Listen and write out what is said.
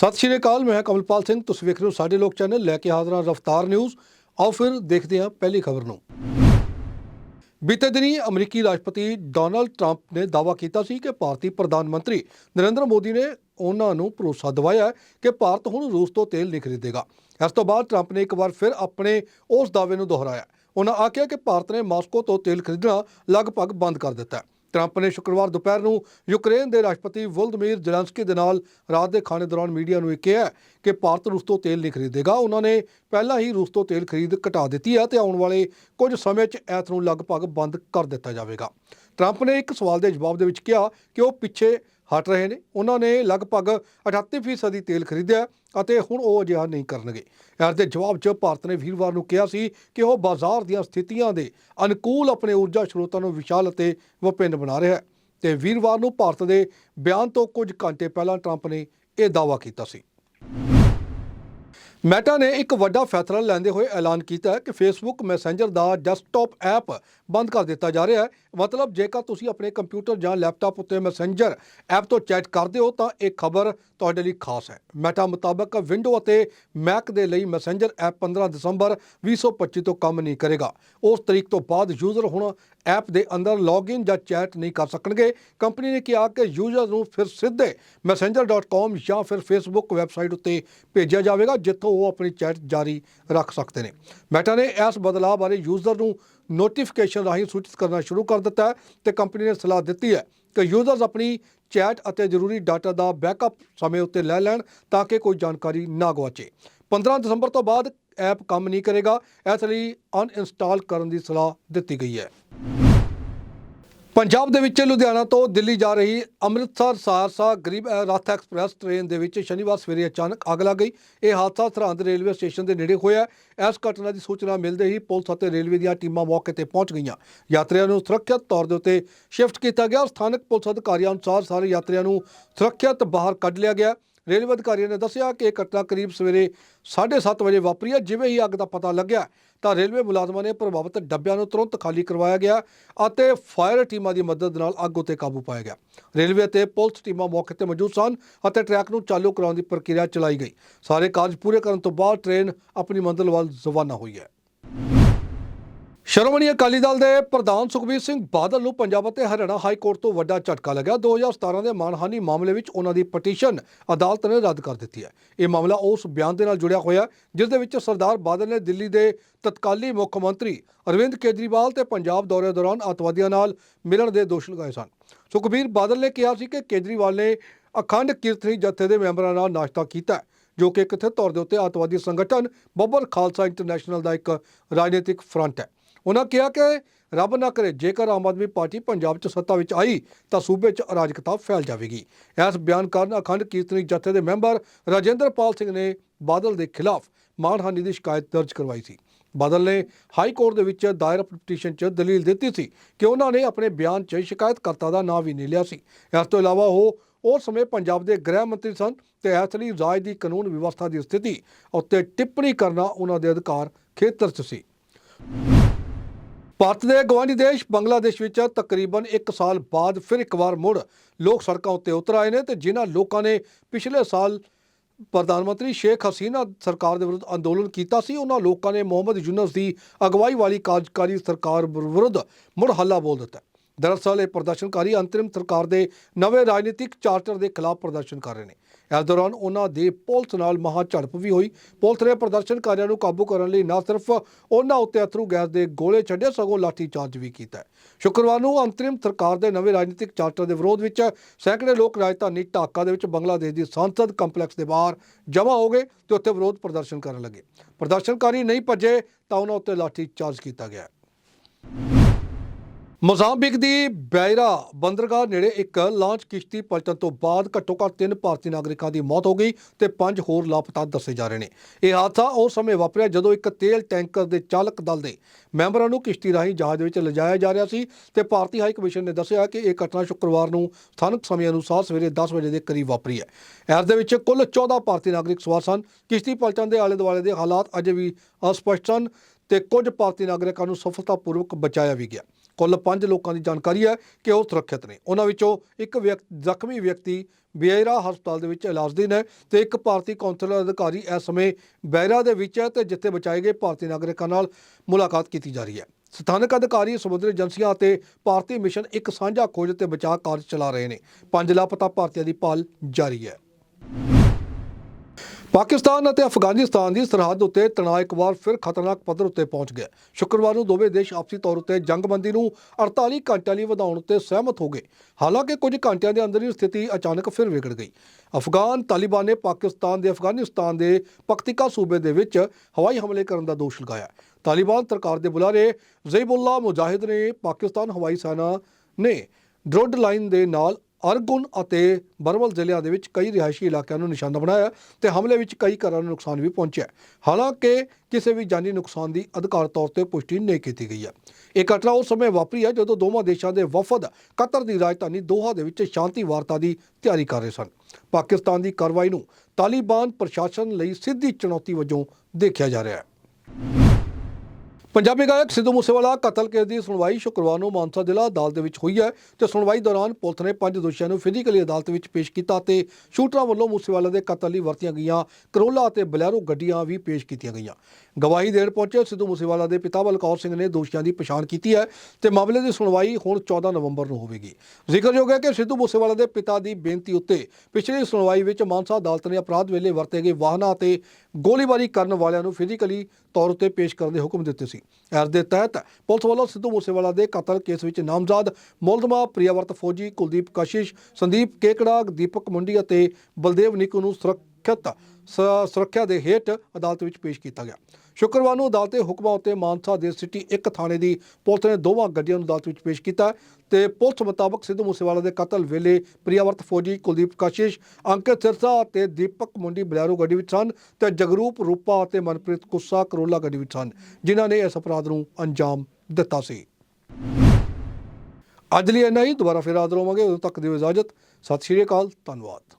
ਸਤਿ ਸ਼੍ਰੀ ਅਕਾਲ, ਮੈਂ ਕਮਲਪਾਲ ਸਿੰਘ, ਤੁਸੀਂ ਵੇਖ ਰਹੇ ਹੋ ਸਾਡੇ ਲੋਕ ਚੈਨਲ, ਲੈ ਕੇ ਹਾਜ਼ਰ ਹਾਂ ਰਫਤਾਰ ਨਿਊਜ਼। ਆਓ ਫਿਰ ਦੇਖਦੇ ਹਾਂ ਪਹਿਲੀ ਖਬਰ ਨੂੰ। ਬੀਤੇ ਦਿਨੀ ਅਮਰੀਕੀ ਰਾਸ਼ਟਰਪਤੀ ਡੋਨਲਡ ਟਰੰਪ ਨੇ ਦਾਅਵਾ ਕੀਤਾ ਸੀ ਕਿ ਭਾਰਤੀ ਪ੍ਰਧਾਨ ਮੰਤਰੀ ਨਰਿੰਦਰ ਮੋਦੀ ਨੇ ਉਹਨਾਂ ਨੂੰ ਭਰੋਸਾ ਦਿਵਾਇਆ ਕਿ ਭਾਰਤ ਹੁਣ ਰੂਸ ਤੋਂ ਤੇਲ ਨਹੀਂ ਖਰੀਦੇਗਾ। ਇਸ ਤੋਂ ਬਾਅਦ ਟਰੰਪ ਨੇ ਇੱਕ ਵਾਰ ਫਿਰ ਆਪਣੇ ਉਸ ਦਾਅਵੇ ਨੂੰ ਦੁਹਰਾਇਆ। ਉਹਨਾਂ ਆਖਿਆ ਕਿ ਭਾਰਤ ਨੇ ਮਾਸਕੋ ਤੋਂ ਤੇਲ ਖਰੀਦਣਾ ਲਗਭਗ ਬੰਦ ਕਰ ਦਿੱਤਾ ਹੈ। ਟਰੰਪ ਨੇ ਸ਼ੁੱਕਰਵਾਰ ਦੁਪਹਿਰ ਨੂੰ ਯੂਕਰੇਨ ਦੇ ਰਾਸ਼ਟਰਪਤੀ ਵੋਲਦਮੀਰ ਜ਼ੈਲੈਂਸਕੀ ਦੇ ਨਾਲ ਰਾਤ ਦੇ ਖਾਣੇ ਦੌਰਾਨ ਮੀਡੀਆ ਨੂੰ ਇਹ ਕਿਹਾ ਕਿ ਭਾਰਤ ਰੂਸ ਤੋਂ ਤੇਲ ਨਹੀਂ ਖਰੀਦੇਗਾ। ਉਹਨਾਂ ਨੇ ਪਹਿਲਾਂ ਹੀ ਰੂਸ ਤੋਂ ਤੇਲ ਖਰੀਦ ਘਟਾ ਦਿੱਤੀ ਹੈ ਤੇ ਆਉਣ ਵਾਲੇ ਕੁਝ ਸਮੇਂ 'ਚ ਐਤ ਨੂੰ ਲਗਭਗ ਬੰਦ ਕਰ ਦਿੱਤਾ ਜਾਵੇਗਾ। ਟਰੰਪ ਨੇ ਇੱਕ ਸਵਾਲ ਦੇ ਜਵਾਬ ਦੇ ਵਿੱਚ ਕਿਹਾ ਕਿ ਉਹ ਪਿੱਛੇ ਹਟ ਰਹੇ ਨੇ। ਉਹਨਾਂ ਨੇ ਲਗਭਗ 38% ਦੀ ਤੇਲ ਖਰੀਦਿਆ ਅਤੇ ਹੁਣ ਉਹ ਅਜਿਹਾ ਨਹੀਂ ਕਰਨਗੇ। ਇਸ ਦੇ ਜਵਾਬ 'ਚ ਭਾਰਤ ਨੇ ਵੀਰਵਾਰ ਨੂੰ ਕਿਹਾ ਸੀ ਕਿ ਉਹ ਬਾਜ਼ਾਰ ਦੀਆਂ ਸਥਿਤੀਆਂ ਦੇ ਅਨੁਕੂਲ ਆਪਣੇ ਊਰਜਾ ਸਰੋਤਾਂ ਨੂੰ ਵਿਸ਼ਾਲ ਅਤੇ ਵਿਭਿੰਨ ਬਣਾ ਰਿਹਾ ਹੈ। ਤੇ ਵੀਰਵਾਰ ਨੂੰ ਭਾਰਤ ਦੇ ਬਿਆਨ ਤੋਂ ਕੁਝ ਘੰਟੇ ਪਹਿਲਾਂ ਟਰੰਪ ਨੇ ਇਹ ਦਾਅਵਾ ਕੀਤਾ ਸੀ। ਮੈਟਾ ਨੇ ਇੱਕ ਵੱਡਾ ਫੈਸਲਾ ਲੈਂਦੇ ਹੋਏ ਐਲਾਨ ਕੀਤਾ ਹੈ ਕਿ ਫੇਸਬੁੱਕ ਮੈਸੇਂਜਰ ਦਾ ਡੈਸਕਟਾਪ ਐਪ ਬੰਦ ਕਰ ਦਿੱਤਾ ਜਾ ਰਿਹਾ ਹੈ। ਮਤਲਬ ਜੇਕਰ ਤੁਸੀਂ ਆਪਣੇ ਕੰਪਿਊਟਰ ਜਾਂ ਲੈਪਟਾਪ ਉੱਤੇ ਮੈਸੇਂਜਰ ਐਪ ਤੋਂ ਚੈਟ ਕਰਦੇ ਹੋ, ਤਾਂ ਇਹ ਖਬਰ ਤੁਹਾਡੇ ਲਈ ਖਾਸ ਹੈ। ਮੈਟਾ ਮੁਤਾਬਕ ਵਿੰਡੋ ਅਤੇ ਮੈਕ ਦੇ ਲਈ ਮੈਸੇਂਜਰ ਐਪ 15 ਦਸੰਬਰ 2025 ਤੋਂ ਕੰਮ ਨਹੀਂ ਕਰੇਗਾ। ਉਸ ਤਰੀਕ ਤੋਂ ਬਾਅਦ ਯੂਜ਼ਰ ਹੁਣ ਐਪ ਦੇ ਅੰਦਰ ਲੌਗਇਨ ਜਾਂ ਚੈਟ ਨਹੀਂ ਕਰ ਸਕਣਗੇ। ਕੰਪਨੀ ਨੇ ਕਿਹਾ ਕਿ ਯੂਜ਼ਰ ਨੂੰ ਫਿਰ ਸਿੱਧੇ messenger.com ਜਾਂ ਫਿਰ ਫੇਸਬੁੱਕ ਵੈਬਸਾਈਟ ਉੱਤੇ ਭੇਜਿਆ ਜਾਵੇਗਾ, ਜਿੱਥੋਂ ਉਹ ਆਪਣੀ ਚੈਟ ਜਾਰੀ ਰੱਖ ਸਕਦੇ ਨੇ। ਮੈਟਾ ਨੇ ਇਸ ਬਦਲਾਅ ਬਾਰੇ ਯੂਜ਼ਰ ਨੂੰ ਨੋਟੀਫਿਕੇਸ਼ਨ ਰਾਹੀਂ ਸੂਚਿਤ ਕਰਨਾ ਸ਼ੁਰੂ ਕਰ ਦਿੱਤਾ ਹੈ ਤੇ ਕੰਪਨੀ ਨੇ ਸਲਾਹ ਦਿੱਤੀ ਹੈ ਕਿ ਯੂਜ਼ਰਸ ਆਪਣੀ ਚੈਟ ਅਤੇ ਜ਼ਰੂਰੀ ਡਾਟਾ ਦਾ ਬੈਕਅਪ ਸਮੇਂ ਉੱਤੇ ਲੈ ਲੈਣ ਤਾਂ ਕਿ ਕੋਈ ਜਾਣਕਾਰੀ ਨਾ ਗਵਾਚੇ। 15 ਦਸੰਬਰ ਤੋਂ ਬਾਅਦ ਐਪ ਕੰਮ ਨਹੀਂ ਕਰੇਗਾ। ਇਸ ਲਈ ਅਨਇੰਸਟਾਲ ਕਰਨ ਦੀ ਸਲਾਹ ਦਿੱਤੀ ਗਈ ਹੈ। ਪੰਜਾਬ ਦੇ ਵਿੱਚ ਲੁਧਿਆਣਾ ਤੋਂ ਦਿੱਲੀ ਜਾ ਰਹੀ ਅੰਮ੍ਰਿਤਸਰ ਸਾਰਸਾ ਗਰੀਬ ਰੱਥ ਐਕਸਪ੍ਰੈਸ ਟ੍ਰੇਨ ਦੇ ਵਿੱਚ ਸ਼ਨੀਵਾਰ ਸਵੇਰੇ ਅਚਾਨਕ ਅੱਗ ਲੱਗ ਗਈ। ਇਹ ਹਾਦਸਾ ਸਰਹੰਦ ਰੇਲਵੇ ਸਟੇਸ਼ਨ ਦੇ ਨੇੜੇ ਹੋਇਆ ਇਸ ਘਟਨਾ ਦੀ ਸੂਚਨਾ ਮਿਲਦੇ ਹੀ ਪੁਲਿਸ ਅਤੇ ਰੇਲਵੇ ਦੀਆਂ ਟੀਮਾਂ ਮੌਕੇ ਤੇ ਪਹੁੰਚ ਗਈਆਂ। ਯਾਤਰੀਆਂ ਨੂੰ ਸੁਰੱਖਿਅਤ ਤੌਰ ਦੇ ਉੱਤੇ ਸ਼ਿਫਟ ਕੀਤਾ ਗਿਆ। ਸਥਾਨਕ ਪੁਲਿਸ ਅਧਿਕਾਰੀਆਂ ਅਨੁਸਾਰ ਸਾਰੇ ਯਾਤਰੀਆਂ ਨੂੰ ਸੁਰੱਖਿਅਤ ਬਾਹਰ ਕੱਢ ਲਿਆ ਗਿਆ। ਰੇਲਵੇ ਅਧਿਕਾਰੀਆਂ ਨੇ ਦੱਸਿਆ ਕਿ ਇਹ ਘਟਨਾ ਕਰੀਬ ਸਵੇਰੇ 7:30 ਵਜੇ ਵਾਪਰੀ ਹੈ, ਜਿਵੇਂ ਹੀ ਅੱਗ ਦਾ ਪਤਾ ਲੱਗਿਆ। ਤਾਂ ਰੇਲਵੇ ਮੁਲਾਜ਼ਮਾਂ ਨੇ ਪ੍ਰਭਾਵਿਤ ਡੱਬਿਆਂ ਨੂੰ ਤੁਰੰਤ ਖਾਲੀ ਕਰਵਾਇਆ ਗਿਆ ਅਤੇ ਫਾਇਰ ਟੀਮਾਂ ਦੀ ਮਦਦ ਨਾਲ ਅੱਗ ਉਤੇ ਕਾਬੂ ਪਾਇਆ ਗਿਆ। ਰੇਲਵੇ ਅਤੇ ਪੁਲਿਸ ਟੀਮਾਂ ਮੌਕੇ ਤੇ ਮੌਜੂਦ ਸਨ ਅਤੇ ਟਰੈਕ ਨੂੰ ਚਾਲੂ ਕਰਾਉਣ ਦੀ ਪ੍ਰਕਿਰਿਆ ਚਲਾਈ ਗਈ। ਸਾਰੇ ਕਾਰਜ ਪੂਰੇ ਕਰਨ ਤੋਂ ਬਾਅਦ ਟ੍ਰੇਨ ਆਪਣੀ ਮੰਜ਼ਿਲ ਵੱਲ ਰਵਾਨਾ ਹੋਈ ਹੈ। ਸ਼੍ਰੋਮਣੀ ਅਕਾਲੀ ਦਲ ਦੇ ਪ੍ਰਧਾਨ ਸੁਖਬੀਰ ਸਿੰਘ ਬਾਦਲ ਨੂੰ ਪੰਜਾਬ ਅਤੇ ਹਰਿਆਣਾ ਹਾਈ ਕੋਰਟ ਤੋਂ ਵੱਡਾ ਝਟਕਾ ਲੱਗਿਆ। 2017 ਦੇ ਮਾਨਹਾਨੀ ਮਾਮਲੇ ਵਿੱਚ ਉਹਨਾਂ ਦੀ ਪਟੀਸ਼ਨ ਅਦਾਲਤ ਨੇ ਰੱਦ ਕਰ ਦਿੱਤੀ ਹੈ। ਇਹ ਮਾਮਲਾ ਉਸ ਬਿਆਨ ਦੇ ਨਾਲ ਜੁੜਿਆ ਹੋਇਆ ਜਿਸ ਦੇ ਵਿੱਚ ਸਰਦਾਰ ਬਾਦਲ ਨੇ ਦਿੱਲੀ ਦੇ ਤਤਕਾਲੀ ਮੁੱਖ ਮੰਤਰੀ ਅਰਵਿੰਦ ਕੇਜਰੀਵਾਲ ਤੇ ਪੰਜਾਬ ਦੌਰੇ ਦੌਰਾਨ ਅੱਤਵਾਦੀਆਂ ਨਾਲ ਮਿਲਣ ਦੇ ਦੋਸ਼ ਲਗਾਏ ਸਨ। ਸੁਖਬੀਰ ਬਾਦਲ ਨੇ ਕਿਹਾ ਸੀ ਕਿ ਕੇਜਰੀਵਾਲ ਨੇ ਅਖੰਡ ਕੀਰਤਨੀ ਜਥੇ ਦੇ ਮੈਂਬਰਾਂ ਨਾਲ ਨਾਸ਼ਤਾ ਕੀਤਾ ਜੋ ਕਿ ਕਥਿਤ ਤੌਰ ਦੇ ਉੱਤੇ ਅੱਤਵਾਦੀ ਸੰਗਠਨ ਬੱਬਰ ਖਾਲਸਾ ਇੰਟਰਨੈਸ਼ਨਲ ਦਾ ਇੱਕ ਰਾਜਨੀਤਿਕ ਫਰੰਟ ਹੈ। ਉਹਨਾਂ ਕਿਹਾ ਕਿ ਰੱਬ ਨਾ ਕਰੇ, ਜੇਕਰ ਆਮ ਆਦਮੀ ਪਾਰਟੀ ਪੰਜਾਬ 'ਚ ਸੱਤਾ ਵਿੱਚ ਆਈ, ਤਾਂ ਸੂਬੇ 'ਚ ਅਰਾਜਕਤਾ ਫੈਲ ਜਾਵੇਗੀ। ਇਸ ਬਿਆਨ ਕਾਰਨ ਅਖੰਡ ਕੀਰਤਨੀ ਜਥੇ ਦੇ ਮੈਂਬਰ ਰਾਜੇਂਦਰਪਾਲ ਸਿੰਘ ਨੇ ਬਾਦਲ ਦੇ ਖਿਲਾਫ ਮਾਨਹਾਨੀ ਦੀ ਸ਼ਿਕਾਇਤ ਦਰਜ ਕਰਵਾਈ ਸੀ। ਬਾਦਲ ਨੇ ਹਾਈ ਕੋਰਟ ਦੇ ਵਿੱਚ ਦਾਇਰ ਪਟੀਸ਼ਨ 'ਚ ਦਲੀਲ ਦਿੱਤੀ ਸੀ ਕਿ ਉਹਨਾਂ ਨੇ ਆਪਣੇ ਬਿਆਨ 'ਚ ਸ਼ਿਕਾਇਤਕਰਤਾ ਦਾ ਨਾਂ ਵੀ ਨਹੀਂ ਲਿਆ ਸੀ। ਇਸ ਤੋਂ ਇਲਾਵਾ ਉਹ ਉਸ ਸਮੇਂ ਪੰਜਾਬ ਦੇ ਗ੍ਰਹਿ ਮੰਤਰੀ ਸਨ ਤੇ ਇਸ ਲਈ ਰਾਜ ਦੀ ਕਾਨੂੰਨ ਵਿਵਸਥਾ ਦੀ ਸਥਿਤੀ ਉੱਤੇ ਟਿੱਪਣੀ ਕਰਨਾ ਉਹਨਾਂ ਦੇ ਅਧਿਕਾਰ ਖੇਤਰ 'ਚ ਸੀ। ਭਾਰਤ ਦੇ ਗਵਾਂਢੀ ਦੇਸ਼ ਬੰਗਲਾਦੇਸ਼ ਵਿੱਚ ਤਕਰੀਬਨ 1 ਸਾਲ ਬਾਅਦ ਫਿਰ ਇੱਕ ਵਾਰ ਮੁੜ ਲੋਕ ਸੜਕਾਂ ਉੱਤੇ ਉਤਰ ਆਏ ਨੇ ਤੇ ਜਿਨ੍ਹਾਂ ਲੋਕਾਂ ਨੇ ਪਿਛਲੇ ਸਾਲ ਪ੍ਰਧਾਨ ਮੰਤਰੀ ਸ਼ੇਖ ਹਸੀਨਾ ਸਰਕਾਰ ਦੇ ਵਿਰੁੱਧ ਅੰਦੋਲਨ ਕੀਤਾ ਸੀ, ਉਹਨਾਂ ਲੋਕਾਂ ਨੇ ਮੁਹੰਮਦ ਯੂਨਸ ਦੀ ਅਗਵਾਈ ਵਾਲੀ ਕਾਰਜਕਾਰੀ ਸਰਕਾਰ ਵਿਰੁੱਧ ਮੁੜ ਹੱਲਾ ਬੋਲ ਦਿੱਤਾ। ਦਰਅਸਲ ਇਹ ਪ੍ਰਦਰਸ਼ਨਕਾਰੀ ਅੰਤਰਿਮ ਸਰਕਾਰ ਦੇ ਨਵੇਂ ਰਾਜਨੀਤਿਕ ਚਾਰਟਰ ਦੇ ਖਿਲਾਫ ਪ੍ਰਦਰਸ਼ਨ ਕਰ ਰਹੇ ਨੇ। ਇਸ ਦੌਰਾਨ ਉਹਨਾਂ ਦੇ ਪੁਲਿਸ ਨਾਲ ਮਹਾ ਝੜਪ ਵੀ ਹੋਈ। ਪੁਲਿਸ ਨੇ ਪ੍ਰਦਰਸ਼ਨਕਾਰੀਆਂ ਨੂੰ ਕਾਬੂ ਕਰਨ ਲਈ ਨਾ ਸਿਰਫ ਉਹਨਾਂ ਉੱਤੇ ਅਥਰੂ ਗੈਸ ਦੇ ਗੋਲੇ ਛੱਡੇ, ਸਗੋਂ ਲਾਠੀ ਚਾਰਜ ਵੀ ਕੀਤਾ। ਸ਼ੁੱਕਰਵਾਰ ਨੂੰ ਅੰਤਰਿਮ ਸਰਕਾਰ ਦੇ ਨਵੇਂ ਰਾਜਨੀਤਿਕ ਚਾਰਟਰ ਦੇ ਵਿਰੋਧ ਵਿੱਚ ਸੈਂਕੜੇ ਲੋਕ ਰਾਜਧਾਨੀ ਢਾਕਾ ਦੇ ਵਿੱਚ ਬੰਗਲਾਦੇਸ਼ ਦੀ ਸੰਸਦ ਕੰਪਲੈਕਸ ਦੇ ਬਾਹਰ ਜਮ੍ਹਾਂ ਹੋ ਗਏ ਤੇ ਉੱਥੇ ਵਿਰੋਧ ਪ੍ਰਦਰਸ਼ਨ ਕਰਨ ਲੱਗੇ। ਪ੍ਰਦਰਸ਼ਨਕਾਰੀ ਨਹੀਂ ਭੱਜੇ ਤਾਂ ਉਹਨਾਂ ਉੱਤੇ ਲਾਠੀ ਚਾਰਜ ਕੀਤਾ ਗਿਆ। ਮੋਜ਼ਾਂਬਿਕ ਦੀ ਬੈਰਾ ਬੰਦਰਗਾਹ ਨੇੜੇ ਇੱਕ ਲਾਂਚ ਕਿਸ਼ਤੀ ਪਲਟਣ ਤੋਂ ਬਾਅਦ ਘੱਟੋ ਘੱਟ ਤਿੰਨ ਭਾਰਤੀ ਨਾਗਰਿਕਾਂ ਦੀ ਮੌਤ ਹੋ ਗਈ ਤੇ ਪੰਜ ਹੋਰ ਲਾਪਤਾ ਦੱਸੇ ਜਾ ਰਹੇ ਨੇ। ਇਹ ਹਾਦਸਾ ਉਸ ਸਮੇਂ ਵਾਪਰਿਆ ਜਦੋਂ ਇੱਕ ਤੇਲ ਟੈਂਕਰ ਦੇ ਚਾਲਕ ਦਲ ਦੇ ਮੈਂਬਰਾਂ ਨੂੰ ਕਿਸ਼ਤੀ ਰਾਹੀਂ ਜਹਾਜ਼ ਵਿੱਚ ਲਿਜਾਇਆ ਜਾ ਰਿਹਾ ਸੀ ਤੇ ਭਾਰਤੀ ਹਾਈ ਕਮਿਸ਼ਨ ਨੇ ਦੱਸਿਆ ਕਿ ਇਹ ਘਟਨਾ ਸ਼ੁੱਕਰਵਾਰ ਨੂੰ ਸਥਾਨਕ ਸਮੇਂ ਅਨੁਸਾਰ ਸਵੇਰੇ 10 ਵਜੇ ਦੇ ਕਰੀਬ ਵਾਪਰੀ ਹੈ। ਇਸ ਦੇ ਵਿੱਚ ਕੁੱਲ 14 ਭਾਰਤੀ ਨਾਗਰਿਕ ਸਵਾਰ ਸਨ। ਕਿਸ਼ਤੀ ਪਲਟਣ ਦੇ ਆਲੇ ਦੁਆਲੇ ਦੇ ਹਾਲਾਤ ਅਜੇ ਵੀ ਅਸਪਸ਼ਟ ਸਨ ਤੇ ਕੁਝ ਭਾਰਤੀ ਨਾਗਰਿਕਾਂ ਨੂੰ ਸਫਲਤਾਪੂਰਵਕ ਬਚਾਇਆ ਵੀ ਗਿਆ। ਕੁੱਲ 5 ਲੋਕਾਂ ਦੀ ਜਾਣਕਾਰੀ ਹੈ ਕਿ ਉਹ ਸੁਰੱਖਿਅਤ ਨੇ। ਉਹਨਾਂ ਵਿੱਚੋਂ ਇੱਕ ਵਿਅਕਤੀ ਜ਼ਖਮੀ ਵਿਅਕਤੀ ਬੇਇਰਾ ਹਸਪਤਾਲ ਦੇ ਵਿੱਚ ਇਲਾਜਦੀਨ ਹੈ ਤੇ ਇੱਕ ਭਾਰਤੀ ਕੌਂਸਲ ਅਧਿਕਾਰੀ ਇਸ ਸਮੇਂ ਬੈਰਾ ਦੇ ਵਿੱਚ ਹੈ ਤੇ ਜਿੱਥੇ ਬਚਾਏ ਗਏ ਭਾਰਤੀ ਨਾਗਰਿਕਾਂ ਨਾਲ ਮੁਲਾਕਾਤ ਕੀਤੀ ਜਾ ਰਹੀ ਹੈ। ਸਥਾਨਕ ਅਧਿਕਾਰੀ ਸਮੁੰਦਰੀ ਏਜੰਸੀਆਂ ਅਤੇ ਭਾਰਤੀ ਮਿਸ਼ਨ ਇੱਕ ਸਾਂਝਾ ਖੋਜ ਤੇ ਬਚਾਅ ਕਾਰਜ ਚਲਾ ਰਹੇ ਨੇ। ਪੰਜ ਲਾਪਤਾ ਭਾਰਤੀਆਂ ਦੀ ਭਾਲ ਜਾਰੀ ਹੈ। ਪਾਕਿਸਤਾਨ ਅਤੇ ਅਫਗਾਨਿਸਤਾਨ ਦੀ ਸਰਹੱਦ ਉੱਤੇ ਤਣਾਅ ਇੱਕ ਵਾਰ ਫਿਰ ਖਤਰਨਾਕ ਪੱਧਰ ਉੱਤੇ ਪਹੁੰਚ ਗਿਆ। ਸ਼ੁੱਕਰਵਾਰ ਨੂੰ ਦੋਵੇਂ ਦੇਸ਼ ਆਪਸੀ ਤੌਰ ਉੱਤੇ ਜੰਗਬੰਦੀ ਨੂੰ 48 ਘੰਟਿਆਂ ਲਈ ਵਧਾਉਣ ਉੱਤੇ ਸਹਿਮਤ ਹੋ ਗਏ। ਹਾਲਾਂਕਿ ਕੁਝ ਘੰਟਿਆਂ ਦੇ ਅੰਦਰ ਹੀ ਸਥਿਤੀ ਅਚਾਨਕ ਫਿਰ ਵਿਗੜ ਗਈ। ਅਫਗਾਨ ਤਾਲਿਬਾਨ ਨੇ ਪਾਕਿਸਤਾਨ ਦੇ ਅਫਗਾਨਿਸਤਾਨ ਦੇ ਪਖਤਿਕਾ ਸੂਬੇ ਦੇ ਵਿੱਚ ਹਵਾਈ ਹਮਲੇ ਕਰਨ ਦਾ ਦੋਸ਼ ਲਗਾਇਆ। ਤਾਲਿਬਾਨ ਸਰਕਾਰ ਦੇ ਬੁਲਾਰੇ ਜ਼ੈਬੁੱਲਾ ਮੁਜਾਹਿਦ ਨੇ ਪਾਕਿਸਤਾਨ ਹਵਾਈ ਸੈਨਾ ਨੇ ਡਰੋਡ ਲਾਈਨ ਦੇ ਨਾਲ ਅਰਗੁਨ ਅਤੇ ਬਰਵਲ ਜ਼ਿਲ੍ਹਿਆਂ ਦੇ ਵਿੱਚ ਕਈ ਰਿਹਾਇਸ਼ੀ ਇਲਾਕਿਆਂ ਨੂੰ ਨਿਸ਼ਾਨਾ ਬਣਾਇਆ ਤੇ ਹਮਲੇ ਵਿੱਚ ਕਈ ਘਰਾਂ ਨੂੰ ਨੁਕਸਾਨ ਵੀ ਪਹੁੰਚਿਆ ਹਾਲਾਂਕਿ ਕਿਸੇ ਵੀ ਜਾਨੀ ਨੁਕਸਾਨ ਦੀ ਅਧਿਕਾਰ ਤੌਰ ਤੇ ਪੁਸ਼ਟੀ ਨਹੀਂ ਕੀਤੀ ਗਈ ਹੈ। ਇਹ ਘਟਨਾ ਉਸ ਸਮੇਂ ਵਾਪਰੀ ਹੈ ਜਦੋਂ ਦੋਵਾਂ ਦੇਸ਼ਾਂ ਦੇ ਵਫਦ ਕਤਰ ਦੀ ਰਾਜਧਾਨੀ ਦੋਹਾ ਦੇ ਵਿੱਚ ਸ਼ਾਂਤੀ ਵਾਰਤਾ ਦੀ ਤਿਆਰੀ ਕਰ ਰਹੇ ਸਨ। ਪਾਕਿਸਤਾਨ ਦੀ ਕਾਰਵਾਈ ਨੂੰ ਤਾਲਿਬਾਨ ਪ੍ਰਸ਼ਾਸਨ ਲਈ ਸਿੱਧੀ ਚੁਣੌਤੀ ਵਜੋਂ ਦੇਖਿਆ ਜਾ ਰਿਹਾ ਹੈ। ਪੰਜਾਬੀ ਗਾਇਕ ਸਿੱਧੂ ਮੂਸੇਵਾਲਾ ਕਤਲ ਕੇਸ ਦੀ ਸੁਣਵਾਈ ਸ਼ੁੱਕਰਵਾਰ ਨੂੰ ਮਾਨਸਾ ਜ਼ਿਲ੍ਹਾ ਅਦਾਲਤ ਵਿੱਚ ਹੋਈ ਹੈ ਤੇ ਸੁਣਵਾਈ ਦੌਰਾਨ ਪੁਲਿਸ ਨੇ ਪੰਜ ਦੋਸ਼ੀਆਂ ਨੂੰ ਫਿਜ਼ੀਕਲੀ ਅਦਾਲਤ ਵਿੱਚ ਪੇਸ਼ ਕੀਤਾ ਤੇ ਸ਼ੂਟਰਾਂ ਵੱਲੋਂ ਮੂਸੇਵਾਲਾ ਦੇ ਕਤਲ ਲਈ ਵਰਤੀਆਂ ਗਈਆਂ ਕਰੋਲਾ ਅਤੇ ਬਲੈਰੋ ਗੱਡੀਆਂ ਵੀ ਪੇਸ਼ ਕੀਤੀਆਂ ਗਈਆਂ। ਗਵਾਹੀ ਦੇਣ ਪਹੁੰਚੇ ਸਿੱਧੂ ਮੂਸੇਵਾਲਾ ਦੇ ਪਿਤਾ ਬਲਕੌਰ ਸਿੰਘ ਨੇ ਦੋਸ਼ੀਆਂ ਦੀ ਪਛਾਣ ਕੀਤੀ ਹੈ ਤੇ ਮਾਮਲੇ ਦੀ ਸੁਣਵਾਈ ਹੁਣ 14 ਨਵੰਬਰ ਨੂੰ ਹੋਵੇਗੀ। ਜ਼ਿਕਰਯੋਗ ਹੈ ਕਿ ਸਿੱਧੂ ਮੂਸੇਵਾਲਾ ਦੇ ਪਿਤਾ ਦੀ ਬੇਨਤੀ ਉੱਤੇ ਪਿਛਲੀ ਸੁਣਵਾਈ ਵਿੱਚ ਮਾਨਸਾ ਅਦਾਲਤ ਨੇ ਅਪਰਾਧ ਵੇਲੇ ਵਰਤੇ ਗਏ ਵਾਹਨਾਂ ਅਤੇ ਗੋਲੀਬਾਰੀ ਕਰਨ ਵਾਲਿਆਂ ਨੂੰ ਫਿਜ਼ੀਕਲੀ ਤੌਰ ਉੱਤੇ ਪੇਸ਼ ਕਰਨ ਦੇ ਹੁਕਮ ਦਿੱਤੇ ਸੀ। ਇਸ ਦੇ ਤਹਿਤ ਪੁਲਿਸ ਵੱਲੋਂ ਸਿੱਧੂ ਮੂਸੇਵਾਲਾ ਦੇ ਕਤਲ ਕੇਸ ਵਿੱਚ ਨਾਮਜ਼ਦ ਮੁਲਜ਼ਮਾ ਪ੍ਰਿਆਵਰਤ ਫੌਜੀ ਕੁਲਦੀਪ ਕਸ਼ਿਸ਼, ਸੰਦੀਪ ਕੇਕੜਾ, ਦੀਪਕ ਮੁੰਡੀ ਅਤੇ ਬਲਦੇਵ ਨਿੱਕੂ ਨੂੰ ਸੁਰੱਖਿਅਤ ਸ- ਸੁਰੱਖਿਆ ਦੇ ਹੇਠ ਅਦਾਲਤ ਵਿੱਚ ਪੇਸ਼ ਕੀਤਾ ਗਿਆ। ਸ਼ੁੱਕਰਵਾਰ ਨੂੰ ਅਦਾਲਤ ਦੇ ਹੁਕਮਾਂ ਉੱਤੇ ਮਾਨਸਾ ਦੇ ਸਿਟੀ ਇੱਕ ਥਾਣੇ ਦੀ ਪੁਲਿਸ ਨੇ ਦੋਵਾਂ ਗੱਡੀਆਂ ਨੂੰ ਅਦਾਲਤ ਵਿੱਚ ਪੇਸ਼ ਕੀਤਾ। ਤੇ ਪੁਲਿਸ ਮੁਤਾਬਕ ਸਿੱਧੂ ਮੂਸੇਵਾਲਾ ਦੇ ਕਤਲ ਵੇਲੇ ਪ੍ਰਿਆਵਰਤ ਫੌਜੀ ਕੁਲਦੀਪ ਕਾਸ਼ਿਸ਼, ਅੰਕਿਤ ਸਿਰਸਾ ਅਤੇ ਦੀਪਕ ਮੁੰਡੀ ਬਲੈਰੋ ਗੱਡੀ ਵਿੱਚ ਸਨ ਤੇ ਜਗਰੂਪ ਰੂਪਾ ਅਤੇ ਮਨਪ੍ਰੀਤ ਕੁੱਸਾ ਕਰੋਲਾ ਗੱਡੀ ਵਿੱਚ ਸਨ, ਜਿਨ੍ਹਾਂ ਨੇ ਇਸ ਅਪਰਾਧ ਨੂੰ ਅੰਜਾਮ ਦਿੱਤਾ ਸੀ। ਅੱਜ ਲਈ ਇੰਨਾ ਹੀ, ਦੁਬਾਰਾ ਫਿਰ ਹਾਜ਼ਰ ਹੋਵਾਂਗੇ, ਉਦੋਂ ਤੱਕ ਦਿਓ ਇਜਾਜ਼ਤ, ਸਤਿ ਸ਼੍ਰੀ ਅਕਾਲ, ਧੰਨਵਾਦ।